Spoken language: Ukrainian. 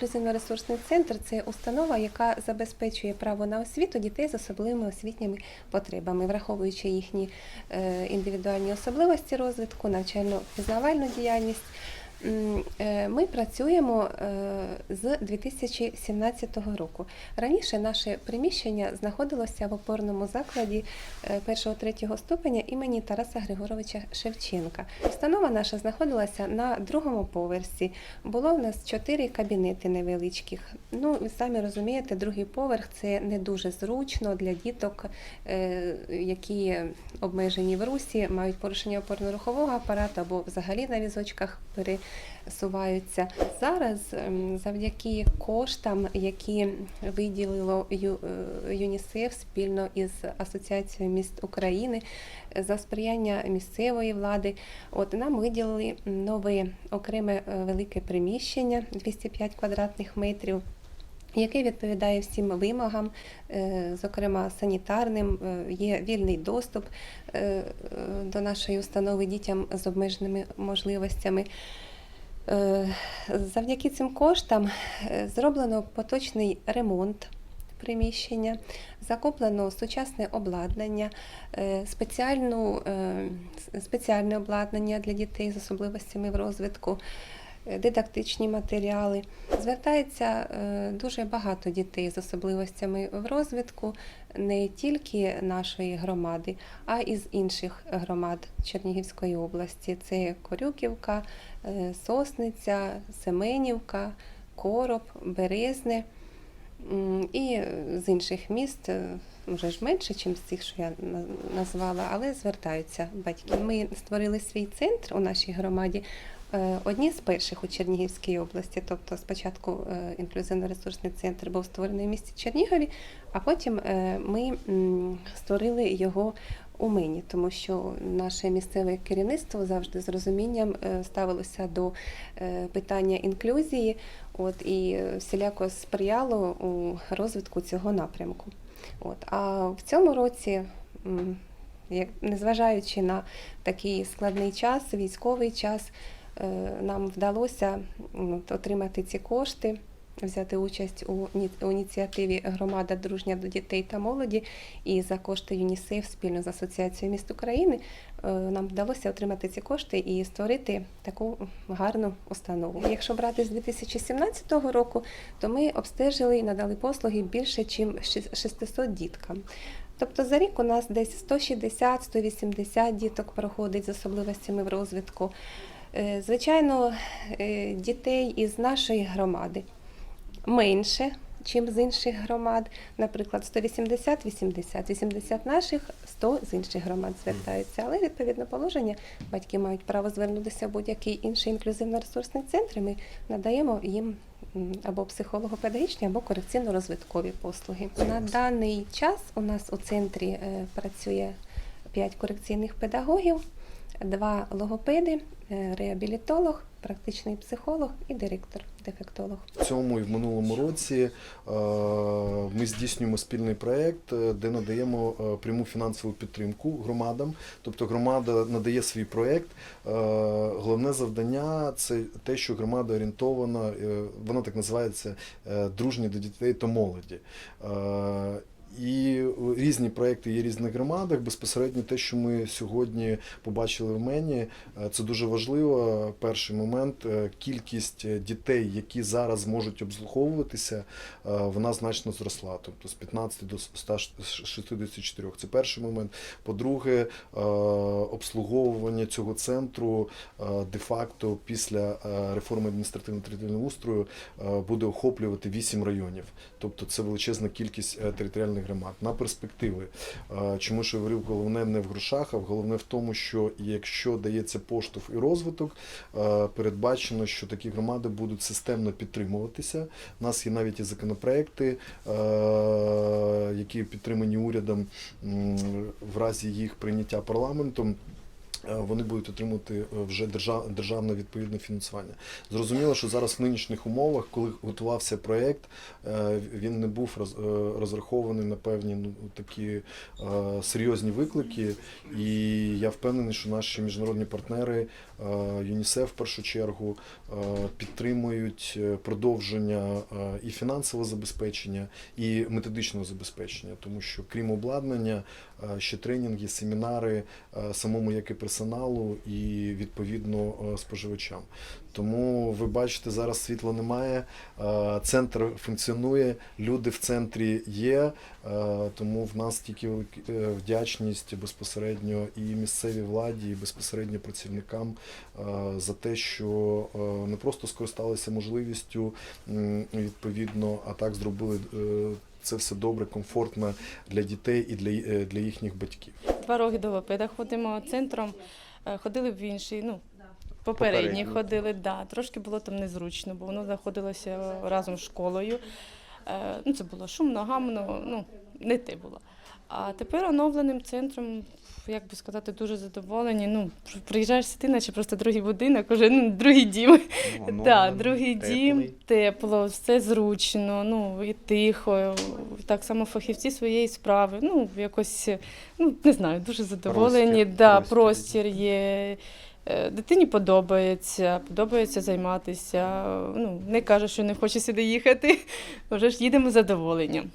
інклюзивно-ресурсний центр це установа, яка забезпечує право на освіту дітей з особливими освітніми потребами, враховуючи їхні е, індивідуальні особливості розвитку, навчально-пізнавальну діяльність. Е, Ми працюємо е, з 2017 року. Раніше наше приміщення знаходилося в опорному закладі 1-3 ступеня імені Тараса Григоровича Шевченка. Установа наша знаходилася на другому поверсі. Було в нас чотири кабінети невеличких. Ну, самі розумієте, другий поверх це не дуже зручно для діток, е, які обмежені в русі, мають порушення опорно-рухового апарату або взагалі на візочках пересуваються. Зараз ем, завдяки коштам, які виділило е, ЮНІСЕФ спільно із Асоціацією міст України е, за сприяння місцевої влади, от нам виділили нове окреме е, велике приміщення 205 квадратних метрів. Яке відповідає всім вимогам, зокрема санітарним, є вільний доступ до нашої установи дітям з обмеженими можливостями. Е, Завдяки цим коштам е, зроблено поточний ремонт приміщення, закуплено сучасне обладнання, е, спеціальне обладнання для дітей з особливостями в розвитку, дидактичні матеріали. Звертається е, дуже багато дітей з особливостями в розвитку не тільки нашої громади, а й з інших громад Чернігівської області. Це Корюківка, е, Сосниця, Семенівка, Короб, Березне. І е, з інших міст, е, вже ж менше, ніж з тих, що я назвала, але звертаються батьки. Ми створили свій центр у нашій громаді. Е, Одні з перших у Чернігівській області, тобто спочатку е, інклюзивно-ресурсний центр був створений в місті Чернігові, а потім е, ми створили його у мені, тому що наше місцеве керівництво завжди з розумінням ставилося до питання інклюзії, от і всіляко сприяло у розвитку цього напрямку. От а в цьому році, як незважаючи на такий складний час, військовий час, нам вдалося отримати ці кошти. Взяти участь у іні- ініціативі Громада дружня до дітей та молоді і за кошти ЮНІСЕФ спільно з Асоціацією міст України е, нам вдалося отримати ці кошти і створити таку гарну установу. Якщо брати з 2017 року, то ми обстежили і надали послуги більше, ніж 600 діткам. Тобто за рік у нас десь 160-180 діток проходить з особливостями в розвитку. Е, Звичайно, е, дітей із нашої громади менше, ніж з інших громад. Наприклад, 180 80 80 наших, 100 з інших громад звертаються. Але відповідно положення батьки мають право звернутися в будь-який інший інклюзивно-ресурсний центр. і Ми надаємо їм або психолого-педагогічні, або корекційно-розвиткові послуги. На даний час у нас у центрі е, працює 5 корекційних педагогів, два логопеди, е, реабілітолог, практичний психолог і директор, дефектолог. В цьому і в минулому році е, ми здійснюємо спільний проєкт, е, де надаємо пряму фінансову підтримку громадам. Тобто громада надає свій проєкт. Головне завдання це те, що громада орієнтована, вона так називається дружні до дітей та молоді. Різні проекти є в різних громадах. Безпосередньо те, що ми сьогодні побачили в мені, е, це дуже важливо. Перший момент е, кількість е, дітей, які зараз можуть обслуговуватися, вона значно зросла. Тобто з 15 до 164. Це перший момент. По-друге, обслуговування цього центру де-факто після реформи адміністративно-територіального устрою е, буде охоплювати 8 районів. Тобто це величезна кількість територіальних громад на перспективи. Чому ж я говорив, головне не в грошах, а головне в тому, що якщо дається поштовх і розвиток, передбачено, що такі громади будуть системно підтримуватися. У нас є навіть і законопроекти, які підтримані урядом в разі їх прийняття парламентом. Е, вони будуть отримувати е, вже держав, державне відповідне фінансування. Зрозуміло, що зараз в нинішніх умовах, коли готувався проєкт, е, він не був розрахований на певні ну, такі серйозні виклики. І я впевнений, що наші міжнародні партнери, ЮНІСЕФ в першу чергу, підтримують продовження і фінансового забезпечення, і методичного забезпечення, тому що крім обладнання, ще тренінги, семінари е, самому як і персоналу, і відповідно е, споживачам. Тому ви бачите, зараз світла немає, е, центр функціонує, люди в центрі є, е, тому в нас тільки е, вдячність безпосередньо і місцевій владі, і безпосередньо працівникам за те, що не просто скористалися можливістю відповідно, а так зробили це все добре, комфортно для дітей і для, їхніх батьків. Два роки до логопеда ходимо центром, ходили в інший, ну, попередні ходили, да. Трошки було там незручно, бо воно знаходилося разом з школою. Е, Ну, це було шумно, гамно, ну, не те було. А тепер оновленим центром, як би сказати, дуже задоволені. Ну, приїжджаєш сюди, наче просто другий будинок, уже ну, другий дім. Ну, ну, другий теплий. дім, тепло, все зручно, ну і тихо. Так само фахівці своєї справи. Ну, якось, ну не знаю, дуже задоволені. Простір, да, простір. простір є. Е, Дитині подобається, подобається займатися. Ну, не каже, що не хоче сюди їхати. Вже ж їдемо з задоволенням.